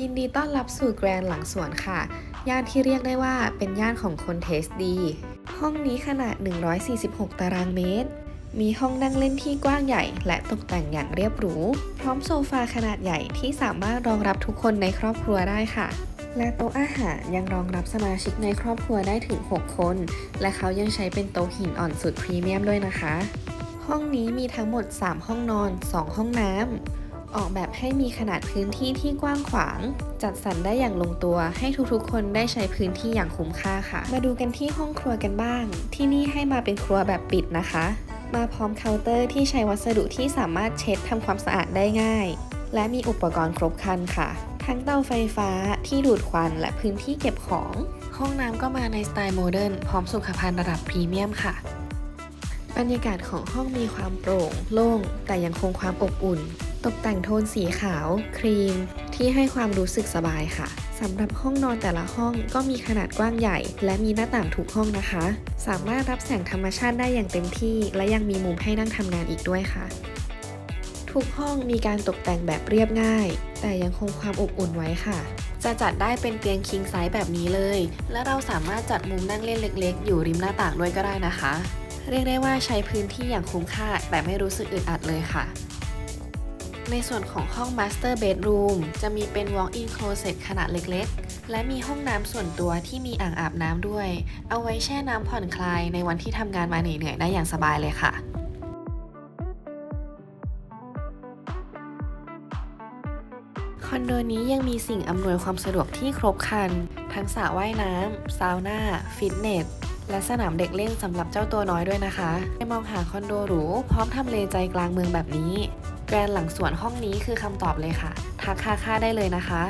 ยินดีต้อนรับสู่แกรนหลังสวนค่ะ ย่านที่เรียกได้ว่าเป็นย่านของคนเทสดี ห้องนี้ขนาด 146 ตารางเมตร มีห้องนั่งเล่นที่กว้างใหญ่ และตกแต่งอย่างเรียบหรู พร้อมโซฟาขนาดใหญ่ที่สามารถรองรับทุกคนในครอบครัวได้ค่ะ และโต๊ะอาหารยังรองรับสมาชิกในครอบครัวได้ถึง 6 คน และเขายังใช้เป็นโต๊ะหินอ่อนสุดพรีเมียมด้วยนะคะ ห้องนี้มีทั้งหมด 3 ห้องนอน 2 ห้องน้ำ ออกแบบให้มีขนาดพื้นที่ที่กว้างขวาง จัดสรรได้อย่างลงตัวให้ทุกๆ คนได้ใช้พื้นที่อย่างคุ้มค่าค่ะ มาดูกันที่ห้องครัวกันบ้าง ที่นี่ให้มาเป็นครัวแบบปิดนะคะ มาพร้อมเคาน์เตอร์ที่ใช้วัสดุที่สามารถเช็ดทำความสะอาดได้ง่าย และมีอุปกรณ์ครบครันค่ะ ทั้งเตาไฟฟ้าที่ดูดควันและพื้นที่เก็บของ ห้องน้ำก็มาในสไตล์โมเดิร์นพร้อมสุขภัณฑ์ระดับพรีเมียมค่ะ บรรยากาศของห้องมีความโปร่ง โล่ง แต่ยังคงความอบอุ่น ตกแต่งโทนสีขาว ครีม ที่ให้ความรู้สึกสบายค่ะสำหรับห้องนอนแต่ละห้องก็มีขนาดกว้างใหญ่ และมีหน้าต่างทุกห้องนะคะ สามารถรับแสงธรรมชาติได้อย่างเต็มที่ และยังมีมุมให้นั่งทำงานอีกด้วยค่ะ ทุกห้องมีการตกแต่งแบบเรียบง่าย แต่ยังคงความอบอุ่นไว้ค่ะ จะจัดได้เป็นเตียงคิงไซส์แบบนี้เลย และเราสามารถจัดมุมนั่งเล่นเล็ก ๆ อยู่ริมหน้าต่างด้วยก็ได้นะคะ เรียกได้ว่าใช้พื้นที่อย่างคุ้มค่า แต่ไม่รู้สึกอึดอัดเลยค่ะ ในส่วนของห้อง Master Bedroom จะมีเป็น Walk-in Closet ขนาดเล็ก ๆ และมีห้องน้ำส่วนตัวที่มีอ่างอาบน้ำด้วย เอาไว้แช่น้ำผ่อนคลายในวันที่ทำงานมาเหนื่อยๆได้อย่างสบายเลยค่ะ คอนโดนี้ยังมีสิ่งอำนวยความสะดวกที่ครบครัน ทั้งสระว่ายน้ำซาวน่า ฟิตเนส และสนามเด็กเล่นสำหรับเจ้าตัวน้อยด้วยนะคะไปมองหาคอนโดหรูพร้อมทำเลใจกลางเมืองแบบนี้ แกรนหลังสวนห้องนี้คือคำตอบเลยค่ะ ทักค่าค่าได้เลยนะคะ